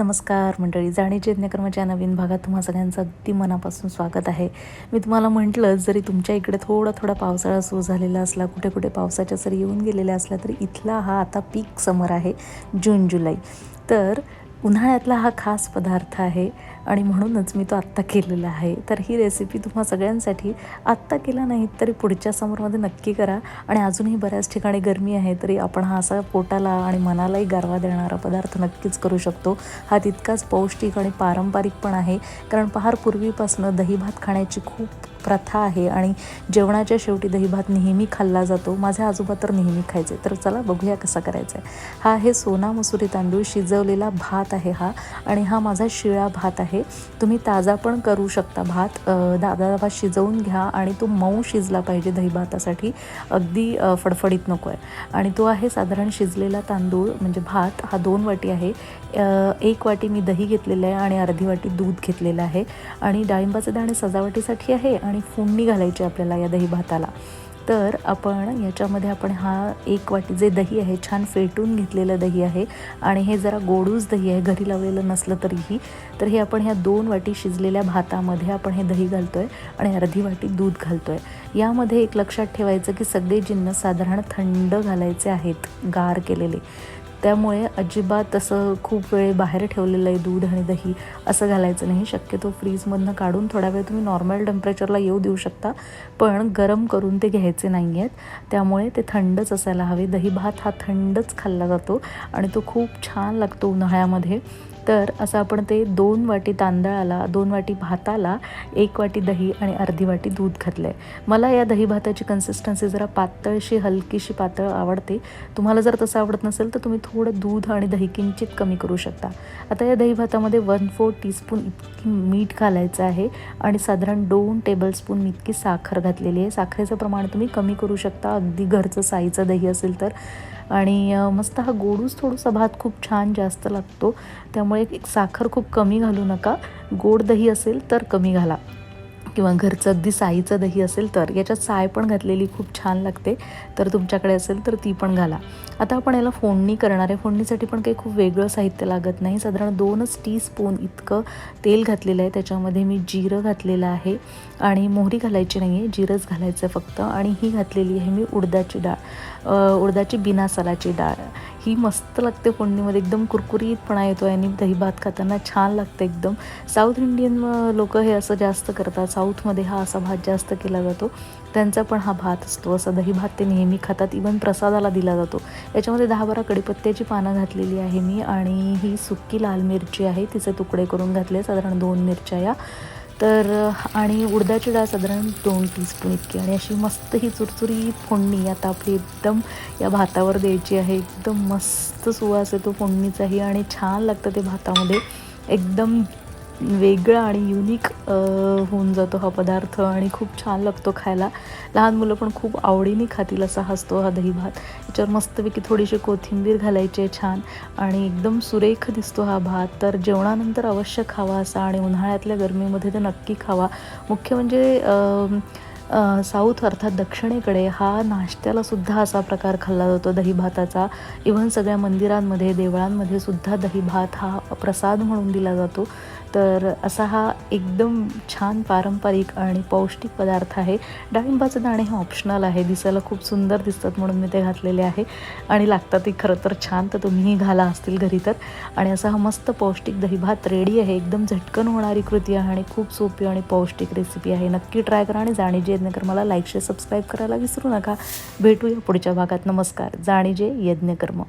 नमस्कार मंडळी जाणीचे यज्ञकर्माच्या नवीन भागात तुम्हा सगळ्यांचं अगदी मनापासून स्वागत आहे. मी तुम्हाला म्हटलं जरी तुमच्या इकडे थोडा थोडा पावसाळा सुरू झालेला असला कुठे कुठे पावसाच्या सरी येऊन गेलेल्या असल्या तरी इथला हा आता पीक समर आहे जून जुलै. तर उन्हाळ्यातला हा खास पदार्थ आहे आणि म्हणूनच मी तो आत्ता केलेला आहे. तर ही रेसिपी तुम्हा सगळ्यांसाठी आत्ता केला नाही तरी पुढच्या समोरमध्ये नक्की करा. आणि अजूनही बऱ्याच ठिकाणी गरमी आहे तरी आपण हा असा पोटाला आणि मनालाही गारवा देणारा पदार्थ नक्कीच करू शकतो. हा तितकाच पौष्टिक आणि पारंपरिक पण आहे. कारण पहार पूर्वीपासनं दही भात खाण्याची खूप प्रथा आहे आणि जेवणाच्या शेवटी दही भात नेहमी खाल्ला जातो. माझे आजोबा तर नेहमी खायचे. तर चला बघूया कसा करायचा आहे. हा आहे सोना मसुरी तांदूळ. शिजवलेला भात आहे हा आणि हा माझा शिळा भात आहे. तुम्ही ताजा पण करू शकता भात. दादा भात शिजवून घ्या आणि तो मऊ शिजला पाहिजे दही भातासाठी अगदी फडफडीत नको आहे आणि तो आहे साधारण शिजलेला तांदूळ म्हणजे भात. हा दोन वाटी आहे. एक वाटी मी दही घेतलेलं आहे आणि अर्धी वाटी दूध घेतलेलं आहे. आणि डाळिंबाचे दाणे सजावटीसाठी आहे आणि फोडणी घालायची आपल्याला या दही भाताला. तर आपण याच्यामध्ये आपण हा एक वाटी जे दही आहे छान फेटून घेतलेलं दही आहे आणि हे जरा गोडूस दही आहे घरी लावलेलं नसलं तरीही. तर हे आपण ह्या दोन वाटी शिजलेल्या भातामध्ये आपण हे दही घालतो आहे आणि अर्धी वाटी दूध घालतो आहे यामध्ये एक लक्षात ठेवायचं की सगळे जिन्न साधारण थंड घालायचे आहेत गार केलेले. त्यामुळे अजिबात असं खूप वेळ बाहेर ठेवलेलं आहे दूध आणि दही असं घालायचं नाही. शक्यतो फ्रीजमधनं काढून थोडा वेळ तुम्ही नॉर्मल टेम्परेचरला येऊ देऊ शकता पण गरम करून ते घ्यायचे नाही आहेत त्यामुळे ते थंडच असायला हवे. दही भात हा थंडच खाल्ला जातो आणि तो खूप छान लागतो उन्हाळ्यामध्ये. तर असं आपण ते दोन वाटी तांदळाला दोन वाटी भाताला एक वाटी दही आणि अर्धी वाटी दूध घातलं आहे मला या दही भाताची कन्सिस्टन्सी जरा पातळशी हलकीशी पातळ आवडते. तुम्हाला जर तसं आवडत नसेल तर तुम्ही थोडं दूध आणि दही किंचित कमी करू शकता. आता या दही भातामध्ये वन फोर टीस्पून इतकी मीठ घालायचं आहे आणि साधारण दोन टेबलस्पून इतकी साखर घातलेली आहे. साखरेचं प्रमाण तुम्ही कमी करू शकता. अगदी घरचं साईचं दही असेल तर. आणि मस्त हा गोडूस थोडासा भात खूप छान जास्त लागतो. त्यामुळे एक साखर खूप कमी घालू नका. गोड दही असेल तर कमी घाला. किंवा घरचं अगदी साईचं दही असेल तर याच्यात साय पण घातलेली खूप छान लागते. तर तुमच्याकडे असेल तर ती पण घाला. आता आपण याला फोडणी करणार आहे. फोडणीसाठी पण काही खूप वेगळं साहित्य लागत नाही. साधारण दोनच टीस्पून इतकं तेल घातलेलं आहे. त्याच्यामध्ये मी जिरं घातलेलं आहे आणि मोहरी घालायची नाही आहे जिरंच घालायचं आहे फक्त आणि ही घातलेली आहे मी उडदाची डाळ. उडदाची बिना सालाची डाळ. ही मस्त लागते फोडणीमध्ये. एकदम कुरकुरीतपणा येतो आणि दही भात खाताना छान लागतं एकदम. साऊथ इंडियन लोक हे असं जास्त करतात. साऊथमध्ये हा असा भात जास्त केला जातो. त्यांचा पण हा भात असतो. असा दही भात ते नेहमी खातात. इवन प्रसादाला दिला जातो. याच्यामध्ये दहा बारा कडीपत्त्याची पानं घातलेली आहे मी आणि ही सुक्की लाल मिरची आहे. तिचे तुकडे करून घातले. साधारण दोन मिरच्या या. तर आणि उडदाची डाळ साधारण दोन टीस्पून इतकी आणि अशी मस्त ही चुरचुरी फोडणी आता आपली एकदम या भातावर द्यायची आहे. एकदम मस्त सुवास येतो फोडणीचाही आणि छान लागतं ते भातामध्ये. एकदम वेगळा आणि युनिक होऊन जातो हा पदार्थ आणि खूप छान लागतो खायला. लहान मुलं पण खूप आवडीने खातील असा हसतो हा दही भात. याच्यावर मस्तपैकी थोडीशी कोथिंबीर घालायची आहे छान आणि एकदम सुरेख दिसतो हा भात. तर जेवणानंतर अवश्य खावा असा आणि उन्हाळ्यातल्या गरमीमध्ये तर नक्की खावा. मुख्य म्हणजे साऊथ अर्थात दक्षिणेकडे हा नाश्त्याला सुद्धा असा प्रकार खाल्ला जातो दही भाताचा. इव्हन सगळ्या मंदिरांमध्ये देवळांमध्ये सुद्धा दही भात हा प्रसाद म्हणून दिला जातो. तर असा हा एकदम छान पारंपरिक आणि पौष्टिक पदार्थ आहे. डाळिंबाचं दाणे हे ऑप्शनल आहे. दिसायला खूप सुंदर दिसतात म्हणून मी ते घातलेले आहे. आणि लागतातही खरं तर छान. तर तुम्हीही घाला असतील घरी तर. आणि असा हा मस्त पौष्टिक दही भात रेडी आहे. एकदम झटकन होणारी कृती आहे आणि खूप सोपी आणि पौष्टिक रेसिपी आहे. नक्की ट्राय करा आणि जाणीजे यज्ञकर मला लाईक शेअर सबस्क्राईब करायला विसरू नका. भेटूया पुढच्या भागात. नमस्कार. जाणीजे यज्ञकर्म.